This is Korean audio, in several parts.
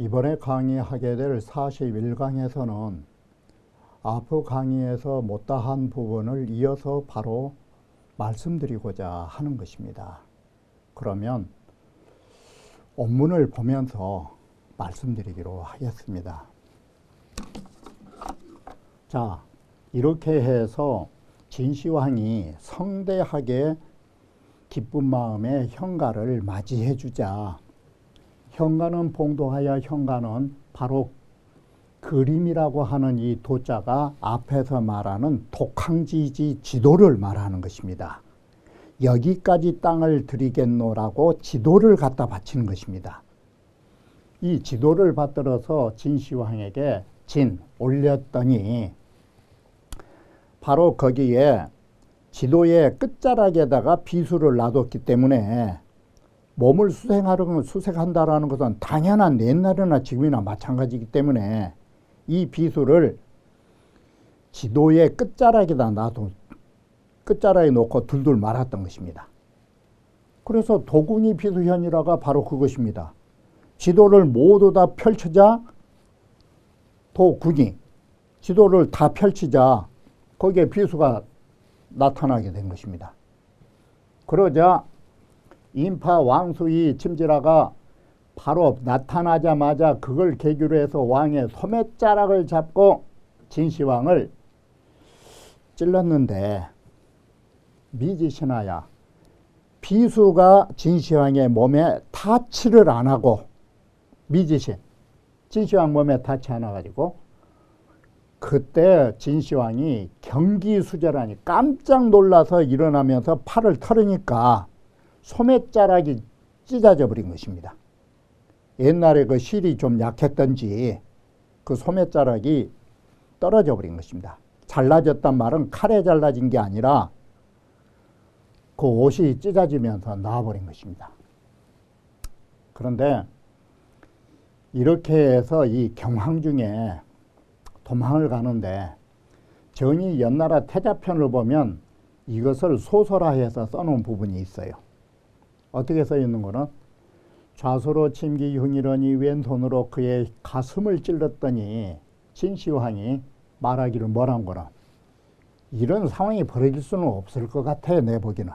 이번에 강의하게 될 41강에서는 앞의 강의에서 못다한 부분을 이어서 바로 말씀드리고자 하는 것입니다. 그러면 원문을 보면서 말씀드리기로 하겠습니다. 자, 이렇게 해서 진시황이 성대하게 기쁜 마음에 현가를 맞이해 주자. 현가는 봉도하여 현가는 바로 그림이라고 하는 이 도자가 앞에서 말하는 독항지지 지도를 말하는 것입니다. 여기까지 땅을 드리겠노라고 지도를 갖다 바치는 것입니다. 이 지도를 받들어서 진시황에게 진 올렸더니 바로 거기에 지도의 끝자락에다가 비수를 놔뒀기 때문에 몸을 수색하는 수색한다라는 것은 당연한 옛날이나 지금이나 마찬가지이기 때문에 이 비수를 지도의 끝자락에다 놔둬 끝자락에 놓고 둘둘 말았던 것입니다. 그래서 도궁이 비수현이라가 바로 그것입니다. 지도를 모두 다 펼치자 도궁이 지도를 다 펼치자 거기에 비수가 나타나게 된 것입니다. 그러자 인파 왕수이 침지라가 바로 나타나자마자 그걸 계기로 해서 왕의 소매자락을 잡고 진시황을 찔렀는데 미지신하야 비수가 진시황의 몸에 타치를 안 하고 미지신 진시황 몸에 타치 안 해가지고 그때 진시황이 경기수절하니 깜짝 놀라서 일어나면서 팔을 털으니까 소매자락이 찢어져 버린 것입니다. 옛날에 그 실이 좀 약했던지 그 소매자락이 떨어져 버린 것입니다. 잘라졌단 말은 칼에 잘라진 게 아니라 그 옷이 찢어지면서 나와버린 것입니다. 그런데 이렇게 해서 이 경황 중에 도망을 가는데 전이 연나라 태자편을 보면 이것을 소설화해서 써놓은 부분이 있어요. 어떻게 써 있는 거는 좌소로 침기 흉이러니 왼손으로 그의 가슴을 찔렀더니 진시황이 말하기를 뭐란 거라. 이런 상황이 벌어질 수는 없을 것 같아 내 보기는.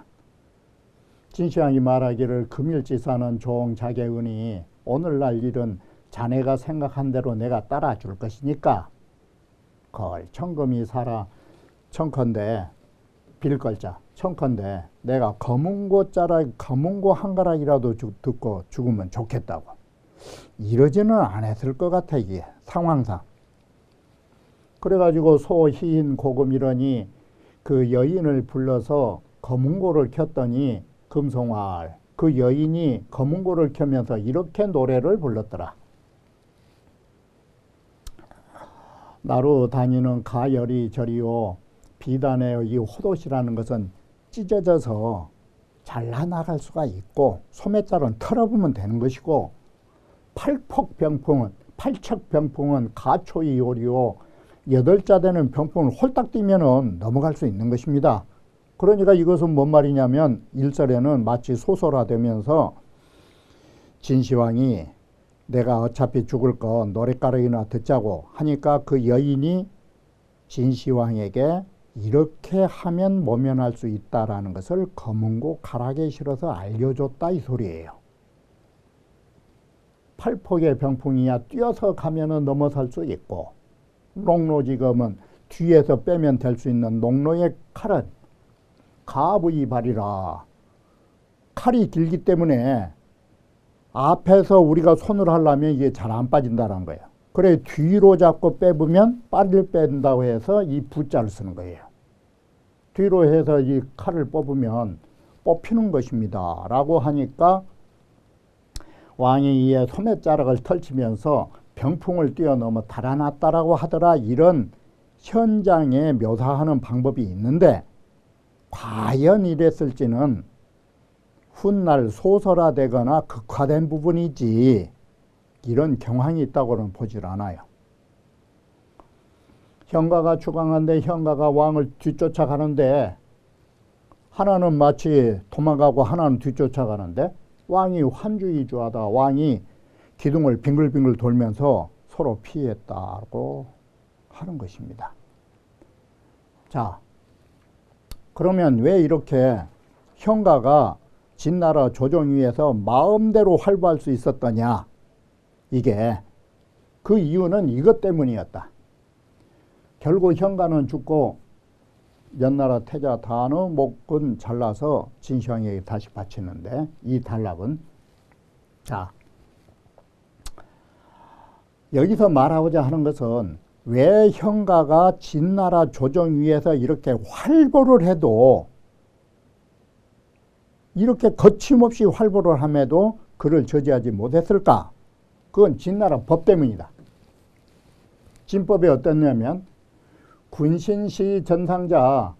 진시황이 말하기를 금일지사는 종자개은이 오늘날 일은 자네가 생각한 대로 내가 따라줄 것이니까 걸 청금이 살아 청컨대 빌걸자 청컨대. 내가 검은고 자락 검은고 한 가락이라도 주, 듣고 죽으면 좋겠다고. 이러지는 않았을 것 같아 이게 상황상. 그래가지고 소희인 고금 이러니 그 여인을 불러서 검은고를 켰더니 금송활 그 여인이 검은고를 켜면서 이렇게 노래를 불렀더라. 나로 다니는 가열이 저리요 비단의 이 호도시라는 것은 찢어져서 잘라나갈 수가 있고 소매자는 털어보면 되는 것이고 팔폭병풍은 팔척병풍은 가초이 요리요 여덟자 되는 병풍을 홀딱 뛰면은 넘어갈 수 있는 것입니다. 그러니까 이것은 뭔 말이냐면 일설에는 마치 소설화되면서 진시황이 내가 어차피 죽을 건 노랫가락이나 듣자고 하니까 그 여인이 진시황에게 이렇게 하면 모면할 수 있다라는 것을 검은고 가락에 실어서 알려줬다 이 소리예요. 팔폭의 병풍이야 뛰어서 가면은 넘어설 수 있고 농로 지검은 뒤에서 빼면 될 수 있는 농로의 칼은 가부이 발이라 칼이 길기 때문에 앞에서 우리가 손을 하려면 이게 잘 안 빠진다는 거예요. 그래 뒤로 잡고 빼보면 빨리 뺀다고 해서 이 부자를 쓰는 거예요. 뒤로 해서 이 칼을 뽑으면 뽑히는 것입니다. 라고 하니까 왕이 이에 소매 자락을 펼치면서 병풍을 뛰어넘어 달아났다라고 하더라. 이런 현장에 묘사하는 방법이 있는데 과연 이랬을지는 훗날 소설화되거나 극화된 부분이지 이런 경황이 있다고는 보질 않아요. 현가가 추강한데 현가가 왕을 뒤쫓아가는데 하나는 마치 도망가고 하나는 뒤쫓아가는데 왕이 환주이주하다 왕이 기둥을 빙글빙글 돌면서 서로 피했다고 하는 것입니다. 자, 그러면 왜 이렇게 형가가 진나라 조정 위에서 마음대로 활보할 수 있었더냐? 이게 그 이유는 이것 때문이었다. 결국 현가는 죽고 연나라 태자 단의 목은 잘라서 진시황에게 다시 바치는데 이 단락은 자 여기서 말하고자 하는 것은 왜 현가가 진나라 조정 위에서 이렇게 활보를 해도 이렇게 거침없이 활보를 함에도 그를 저지하지 못했을까? 그건 진나라 법 때문이다. 진법이 어떻냐면 군신시 전상자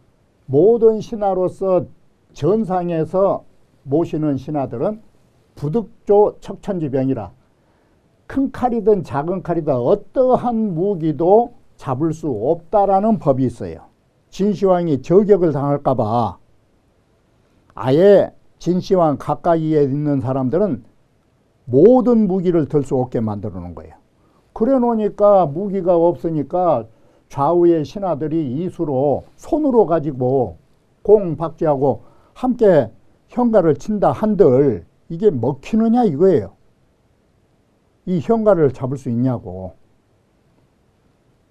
모든 신하로서 전상에서 모시는 신하들은 부득조 척천지병이라 큰 칼이든 작은 칼이든 어떠한 무기도 잡을 수 없다라는 법이 있어요. 진시황이 저격을 당할까봐 아예 진시황 가까이에 있는 사람들은 모든 무기를 들 수 없게 만들어 놓은 거예요. 그래 놓으니까 무기가 없으니까 좌우의 신하들이 이수로 손으로 가지고 공 박쥐하고 함께 현가를 친다 한들 이게 먹히느냐 이거예요. 이 현가를 잡을 수 있냐고.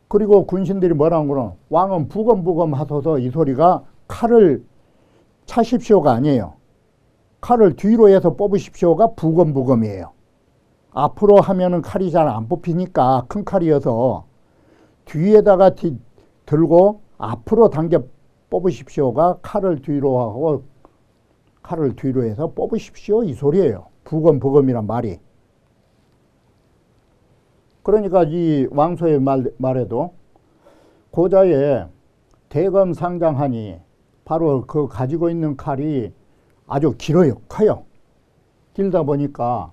그리고 군신들이 뭐라는 거는 왕은 부검부검 하소서 이 소리가 칼을 차십시오가 아니에요. 칼을 뒤로 해서 뽑으십시오가 부검부검이에요. 앞으로 하면은 칼이 잘 안 뽑히니까 큰 칼이어서 뒤에다가 뒤, 들고 앞으로 당겨 뽑으십시오가 칼을 뒤로 하고 칼을 뒤로 해서 뽑으십시오 이 소리예요. 부검부검이란 말이. 그러니까 이 왕소의 말, 말에도 고자의 대검 상장하니 바로 그 가지고 있는 칼이 아주 길어요. 커요. 길다 보니까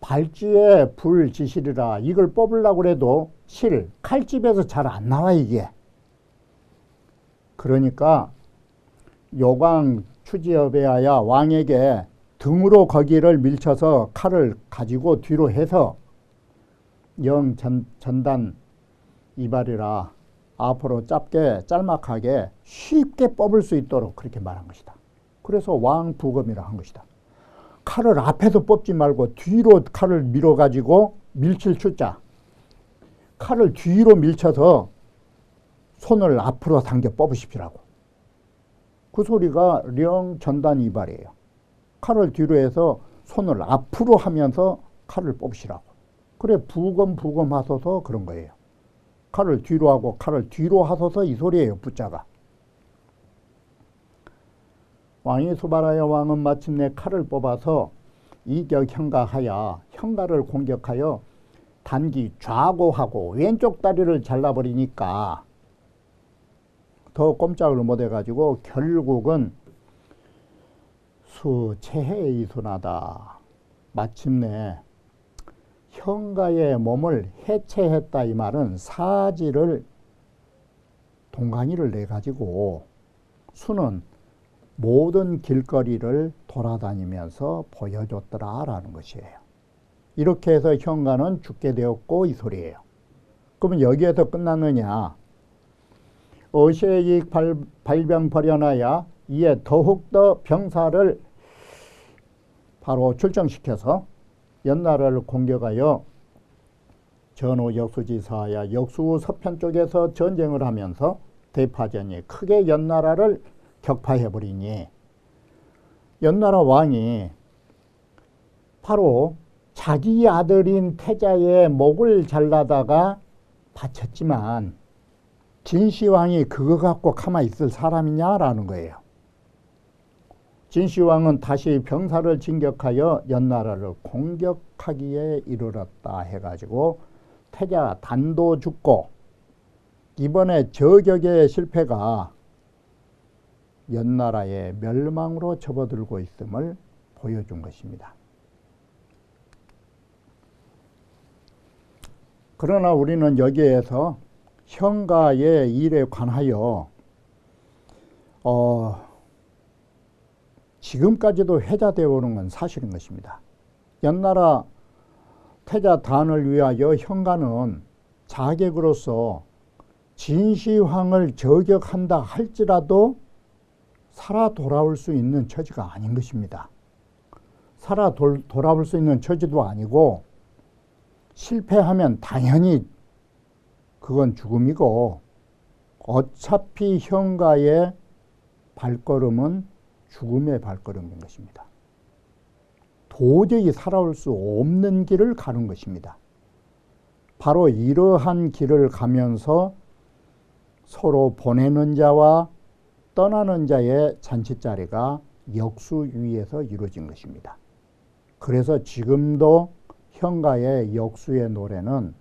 발찌에 불 지실이라 이걸 뽑으려고 해도 실, 칼집에서 잘 안 나와 이게. 그러니까 요광 추지업에하야 왕에게 등으로 거기를 밀쳐서 칼을 가지고 뒤로 해서 영 전, 전단 이발이라 앞으로 짧게 짤막하게 쉽게 뽑을 수 있도록 그렇게 말한 것이다. 그래서 왕부검이라 한 것이다. 칼을 앞에서 뽑지 말고 뒤로 칼을 밀어가지고 밀칠 추자. 칼을 뒤로 밀쳐서 손을 앞으로 당겨 뽑으십시라고. 그 소리가 령 전단 이발이에요. 칼을 뒤로 해서 손을 앞으로 하면서 칼을 뽑으시라고. 그래 부검 부검 하소서 그런 거예요. 칼을 뒤로 하고 칼을 뒤로 하소서 이 소리예요. 붙자가. 왕이 수바라야 왕은 마침내 칼을 뽑아서 이격 형가하여 형가를 공격하여 단기 좌고하고 왼쪽 다리를 잘라버리니까 더 꼼짝을 못해가지고 결국은 수체해이순하다. 마침내 형가의 몸을 해체했다 이 말은 사지를 동강이를 내 가지고 수는 모든 길거리를 돌아다니면서 보여줬더라라는 것이에요. 이렇게 해서 현가는 죽게 되었고 이 소리예요. 그러면 여기에서 끝났느냐? 어시익 발병 벌여놔야 이에 더욱더 병사를 바로 출정시켜서 연나라를 공격하여 전후 역수지사야 역수 서편 쪽에서 전쟁을 하면서 대파전이 크게 연나라를 격파해버리니 연나라 왕이 바로 자기 아들인 태자의 목을 잘라다가 바쳤지만 진시황이 그거 갖고 가만히 있을 사람이냐라는 거예요. 진시황은 다시 병사를 진격하여 연나라를 공격하기에 이르렀다 해가지고 태자 단도 죽고 이번에 저격의 실패가 연나라의 멸망으로 접어들고 있음을 보여준 것입니다. 그러나 우리는 여기에서 형가의 일에 관하여 어, 지금까지도 회자되어 오는 건 사실인 것입니다. 연나라 태자 단을 위하여 현가는 자객으로서 진시황을 저격한다 할지라도 살아 돌아올 수 있는 처지가 아닌 것입니다. 살아 돌, 돌아올 수 있는 처지도 아니고 실패하면 당연히 그건 죽음이고 어차피 현가의 발걸음은 죽음의 발걸음인 것입니다. 도저히 살아올 수 없는 길을 가는 것입니다. 바로 이러한 길을 가면서 서로 보내는 자와 떠나는 자의 잔치자리가 역수 위에서 이루어진 것입니다. 그래서 지금도 현가의 역수의 노래는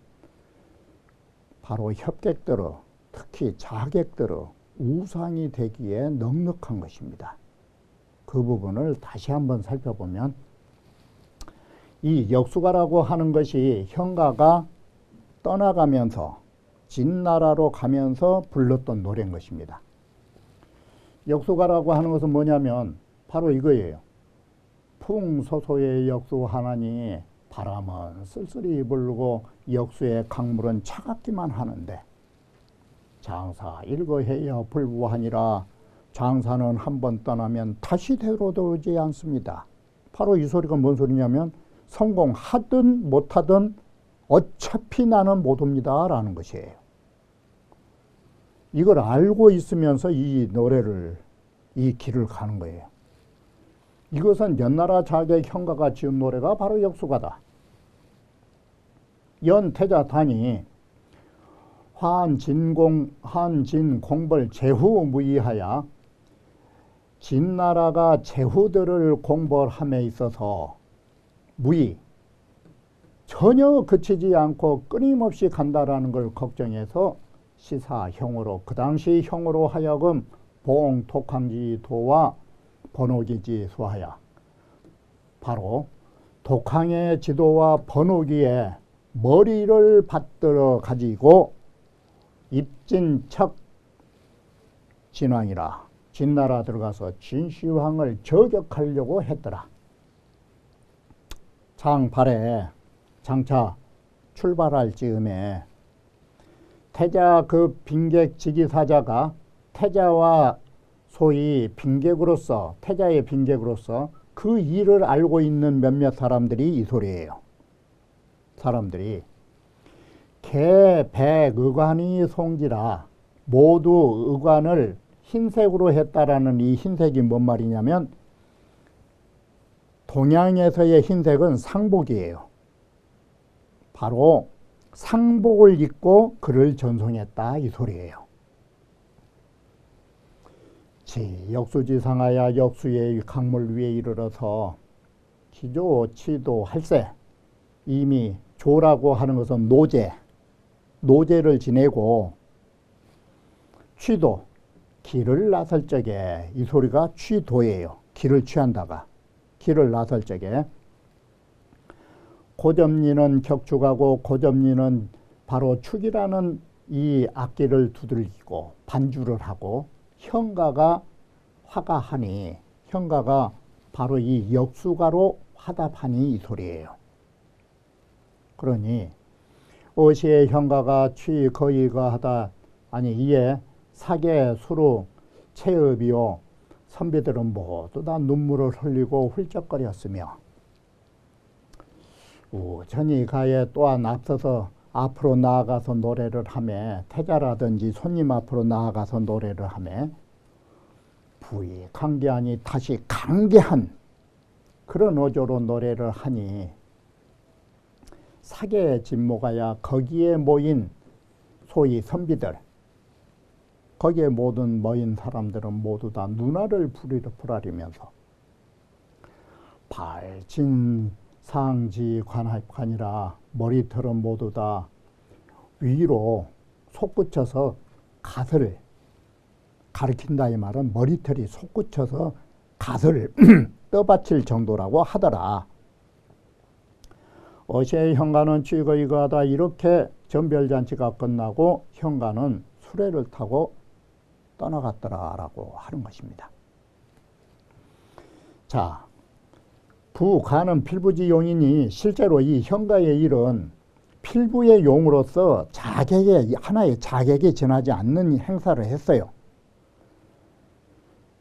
바로 협객들의 특히 자객들의 우상이 되기에 넉넉한 것입니다. 그 부분을 다시 한번 살펴보면 이 역수가라고 하는 것이 현가가 떠나가면서 진나라로 가면서 불렀던 노래인 것입니다. 역수가라고 하는 것은 뭐냐면 바로 이거예요. 풍소소의 역수하나니 바람은 쓸쓸히 불고 역수의 강물은 차갑기만 하는데 장사 일거해야 불부하니라 장사는 한 번 떠나면 다시 되돌아오지 않습니다. 바로 이 소리가 뭔 소리냐면 성공하든 못하든 어차피 나는 못 옵니다. 라는 것이에요. 이걸 알고 있으면서 이 노래를, 이 길을 가는 거예요. 이것은 연나라 자객 형가가 지은 노래가 바로 역수가다. 연태자 단이 한진공 한진공벌 제후 무이하야 진나라가 제후들을 공벌함에 있어서 무이 전혀 그치지 않고 끊임없이 간다라는 걸 걱정해서 시사형으로 그 당시 형으로 하여금 봉독항지도와 번호기지 수하야 바로 독항의 지도와 번호기에 머리를 받들어 가지고 입진척 진왕이라 진나라 들어가서 진시황을 저격하려고 했더라. 장발에 장차 출발할 즈음에 태자 그 빈객 지기사자가 태자와 소위 빈객으로서 태자의 빈객으로서 그 일을 알고 있는 몇몇 사람들이 이 소리예요. 사람들이 개, 백, 의관이 송지라 모두 의관을 흰색으로 했다라는 이 흰색이 뭔 말이냐면 동양에서의 흰색은 상복이에요. 바로 상복을 입고 그를 전송했다 이 소리예요. 지 역수지상하야 역수의 강물 위에 이르러서 기조 치도 할세 이미 조라고 하는 것은 노제 노제를 지내고 취도 길을 나설 적에 이 소리가 취도예요. 길을 취한다가 길을 나설 적에 고점리는 격축하고 고점리는 바로 축이라는 이 악기를 두들기고 반주를 하고 현가가 화가하니 현가가 바로 이 역수가로 화답하니 이 소리예요. 그러니 어시의 현가가 취 거의가 하다 아니 이에 사계 수로 체업이요 선비들은 모두 다 눈물을 흘리고 훌쩍거렸으며 우전이 가에 또한 앞서서 앞으로 나아가서 노래를 하며 태자라든지 손님 앞으로 나아가서 노래를 하며 부이 강계하니 다시 강계한 그런 어조로 노래를 하니 사계 진모가야 거기에 모인 소위 선비들. 거기에 모든 모인 사람들은 모두 다 누나를 부리려 부라리면서. 발진 상지 관합관이라 머리털은 모두 다 위로 솟구쳐서 갓을 가리킨다 이 말은 머리털이 솟구쳐서 갓을 떠받칠 정도라고 하더라. 어시의 현가는 취거이거하다 이렇게 전별잔치가 끝나고 현가는 수레를 타고 떠나갔더라라고 하는 것입니다. 자, 부가는 필부지 용이니 실제로 이 현가의 일은 필부의 용으로서 자객의 하나의 자객이 지나지 않는 행사를 했어요.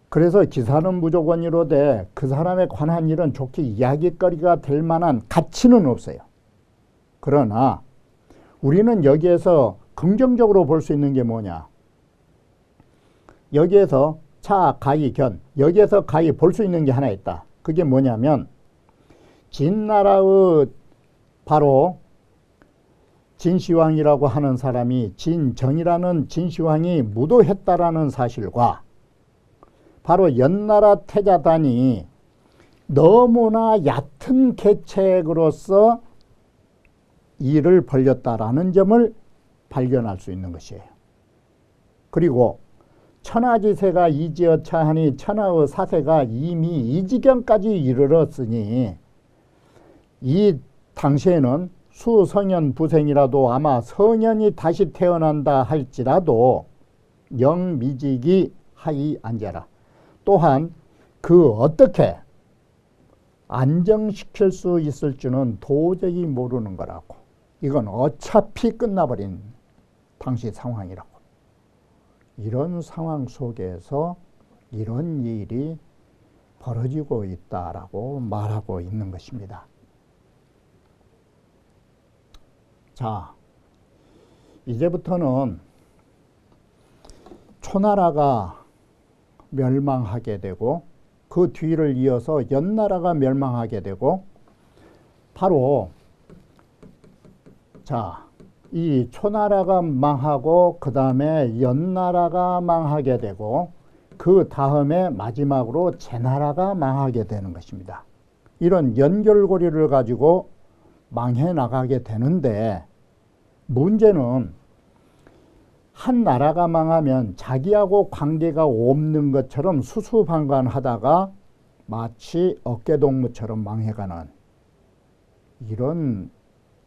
그래서 기사는 무조건 이로되 그 사람에 관한 일은 좋게 이야기거리가 될 만한 가치는 없어요. 그러나 우리는 여기에서 긍정적으로 볼 수 있는 게 뭐냐? 여기에서 차, 가이, 견 여기에서 가이 볼 수 있는 게 하나 있다. 그게 뭐냐면 진나라의 바로 진시황이라고 하는 사람이 진정이라는 진시황이 무도했다라는 사실과 바로 연나라 태자단이 너무나 얕은 계책으로서 일을 벌렸다라는 점을 발견할 수 있는 것이에요. 그리고 천하지세가 이지어차하니 천하의 사세가 이미 이 지경까지 이르렀으니 이 당시에는 수성년 부생이라도 아마 성년이 다시 태어난다 할지라도 영미직이 하이 앉아라. 또한 그 어떻게 안정시킬 수 있을 줄은 도저히 모르는 거라고. 이건 어차피 끝나버린 당시 상황이라고. 이런 상황 속에서 이런 일이 벌어지고 있다라고 말하고 있는 것입니다. 자, 이제부터는 초나라가 멸망하게 되고 그 뒤를 이어서 연나라가 멸망하게 되고 바로 자, 이 초나라가 망하고 그 다음에 연나라가 망하게 되고 그 다음에 마지막으로 제나라가 망하게 되는 것입니다. 이런 연결고리를 가지고 망해 나가게 되는데 문제는 한 나라가 망하면 자기하고 관계가 없는 것처럼 수수방관하다가 마치 어깨동무처럼 망해가는 이런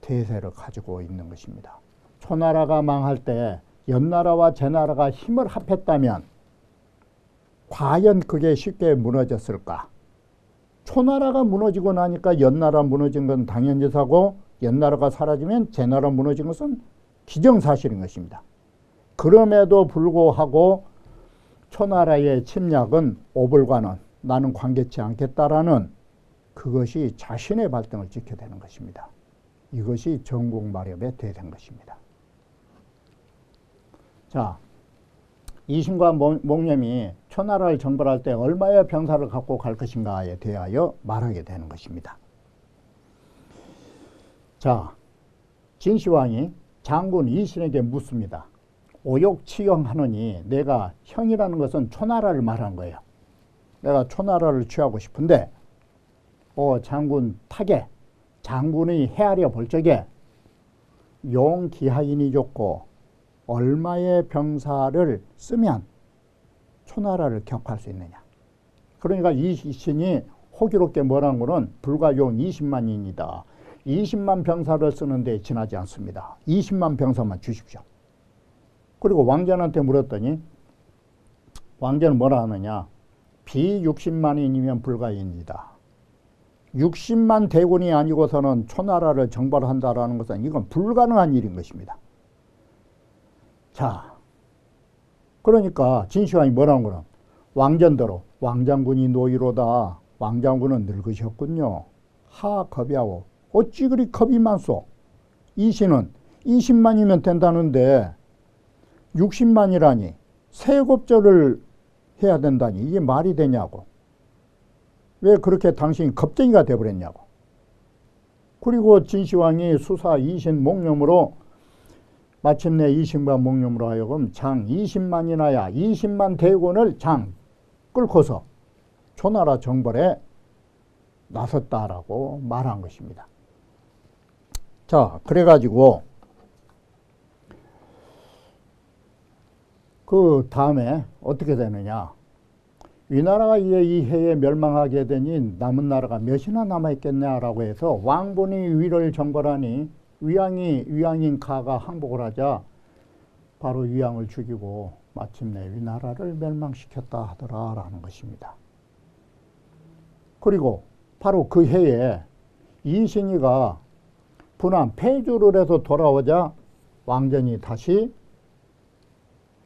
대세를 가지고 있는 것입니다. 초나라가 망할 때 연나라와 제나라가 힘을 합했다면 과연 그게 쉽게 무너졌을까? 초나라가 무너지고 나니까 연나라 무너진 건 당연지사고 연나라가 사라지면 제나라 무너진 것은 기정사실인 것입니다. 그럼에도 불구하고 초나라의 침략은 오불과는 나는 관계치 않겠다라는 그것이 자신의 발등을 지켜야 되는 것입니다. 이것이 전국 마렵의 대된 것입니다. 자, 이신과 목념이 초나라를 정벌할 때 얼마의 병사를 갖고 갈 것인가에 대하여 말하게 되는 것입니다. 자, 진시황이 장군 이신에게 묻습니다. 오욕치영하느니 내가 형이라는 것은 초나라를 말한 거예요. 내가 초나라를 취하고 싶은데 어 장군 타계 장군이 헤아려 볼 적에 용기하인이 좋고 얼마의 병사를 쓰면 초나라를 격파할 수 있느냐. 그러니까 이 신이 호기롭게 뭐라는 거는 불과 용 20만입니다. 20만 병사를 쓰는데 지나지 않습니다. 20만 병사만 주십시오. 그리고 왕자한테 물었더니 왕자는 뭐라 하느냐. 비 60만인이면 불가입니다. 60만 대군이 아니고서는 초나라를 정벌한다라는 것은 이건 불가능한 일인 것입니다. 자, 그러니까 진시황이 뭐라는 거는 왕전대로 왕장군이 노이로다. 왕장군은 늙으셨군요. 하 겁이하고 어찌 그리 겁이 많소? 이신은 20만이면 된다는데 60만이라니 세곱절을 해야 된다니 이게 말이 되냐고. 왜 그렇게 당신이 겁쟁이가 돼버렸냐고. 그리고 진시황이 수사 이신 목념으로 마침내 이신과 목념으로 하여금 장 20만이나야 20만 대군을 장 끌고서 초나라 정벌에 나섰다라고 말한 것입니다. 자, 그래가지고 그 다음에 어떻게 되느냐. 위나라가 이 해에 멸망하게 되니 남은 나라가 몇이나 남아있겠냐라고 해서 왕분이 위를 정벌하니 위왕이 위왕인 가가 항복을 하자 바로 위왕을 죽이고 마침내 위나라를 멸망시켰다 하더라라는 것입니다. 그리고 바로 그 해에 이신이가 분한 폐주를 해서 돌아오자 왕전이 다시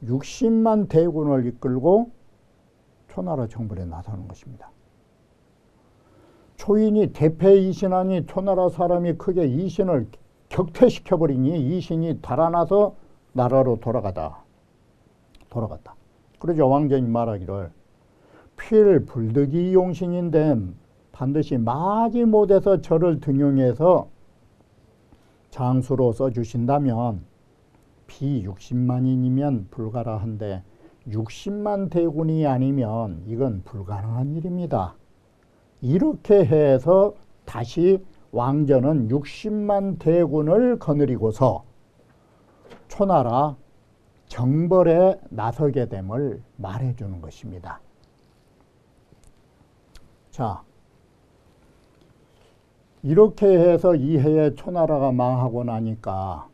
60만 대군을 이끌고 초나라 정벌에 나서는 것입니다. 초인이 대패 이신하니 초나라 사람이 크게 이신을 격퇴시켜버리니 이 신이 달아나서 나라로 돌아가다. 돌아갔다. 그러죠. 왕전이 말하기를 필 불득이 용신인데 반드시 마지 못해서 저를 등용해서 장수로 써주신다면 비 60만인이면 불가라 한데 60만 대군이 아니면 이건 불가능한 일입니다. 이렇게 해서 다시 왕전은 60만 대군을 거느리고서 초나라 정벌에 나서게 됨을 말해주는 것입니다. 자, 이렇게 해서 이 해에 초나라가 망하고 나니까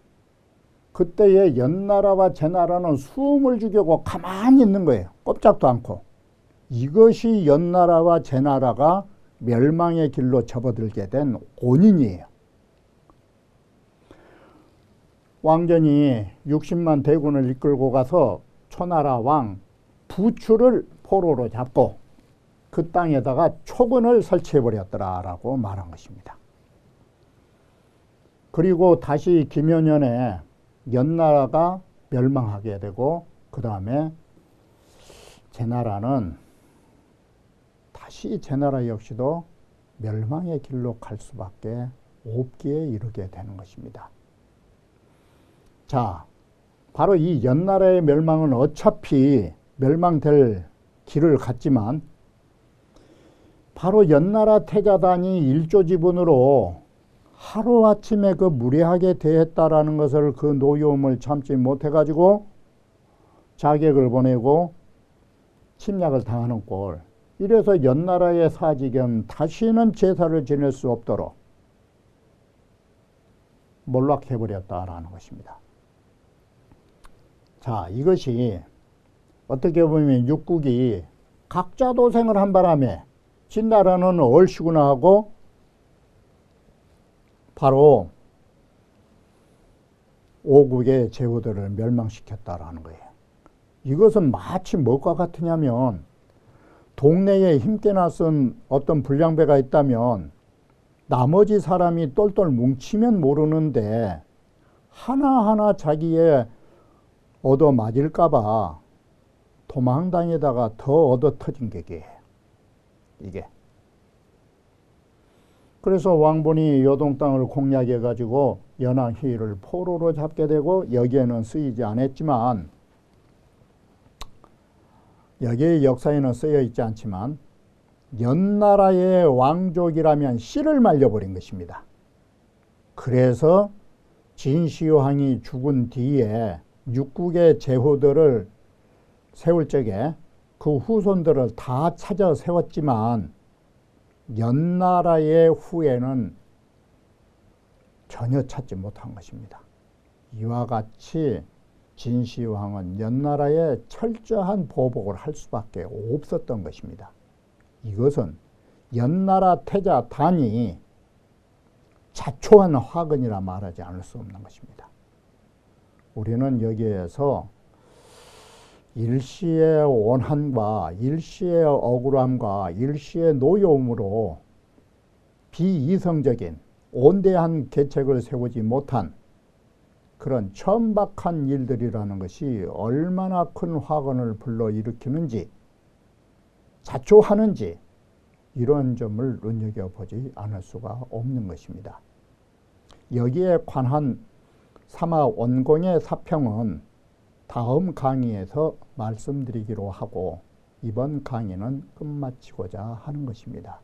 그때의 연나라와 제나라는 숨을 죽이고 가만히 있는 거예요. 꼼짝도 않고. 이것이 연나라와 제나라가 멸망의 길로 접어들게 된 원인이에요. 왕전이 60만 대군을 이끌고 가서 초나라 왕 부추를 포로로 잡고 그 땅에다가 초근을 설치해 버렸더라라고 말한 것입니다. 그리고 다시 김연년에 연나라가 멸망하게 되고 그 다음에 제 나라는 다시 제 나라 역시도 멸망의 길로 갈 수밖에 없기에 이르게 되는 것입니다. 자, 바로 이 연나라의 멸망은 어차피 멸망될 길을 갔지만 바로 연나라 태자단이 일조 지분으로 하루아침에 그 무례하게 대했다라는 것을 그 노여움을 참지 못해가지고 자객을 보내고 침략을 당하는 꼴. 이래서 연나라의 사직은 다시는 제사를 지낼 수 없도록 몰락해버렸다라는 것입니다. 자, 이것이 어떻게 보면 육국이 각자 도생을 한 바람에 진나라는 얼씨구나 하고 바로 오국의 제후들을 멸망시켰다라는 거예요. 이것은 마치 뭐가 같으냐면 동네에 힘께 나선 어떤 불량배가 있다면 나머지 사람이 똘똘 뭉치면 모르는데 하나하나 자기의 얻어 맞을까봐 도망당에다가 더 얻어 터진 게 이게. 그래서 왕본이 요동 땅을 공략해 가지고 연항희를 포로로 잡게 되고 여기에는 쓰이지 않았지만 여기에 역사에는 쓰여 있지 않지만 연나라의 왕족이라면 씨를 말려버린 것입니다. 그래서 진시황이 죽은 뒤에 육국의 제후들을 세울 적에 그 후손들을 다 찾아 세웠지만 연나라의 후에는 전혀 찾지 못한 것입니다. 이와 같이 진시황은 연나라에 철저한 보복을 할 수밖에 없었던 것입니다. 이것은 연나라 태자 단이 자초한 화근이라 말하지 않을 수 없는 것입니다. 우리는 여기에서 일시의 원한과 일시의 억울함과 일시의 노여움으로 비이성적인 온대한 계책을 세우지 못한 그런 천박한 일들이라는 것이 얼마나 큰 화건을 불러일으키는지 자초하는지 이런 점을 눈여겨보지 않을 수가 없는 것입니다. 여기에 관한 사마 원공의 사평은 다음 강의에서 말씀드리기로 하고 이번 강의는 끝마치고자 하는 것입니다.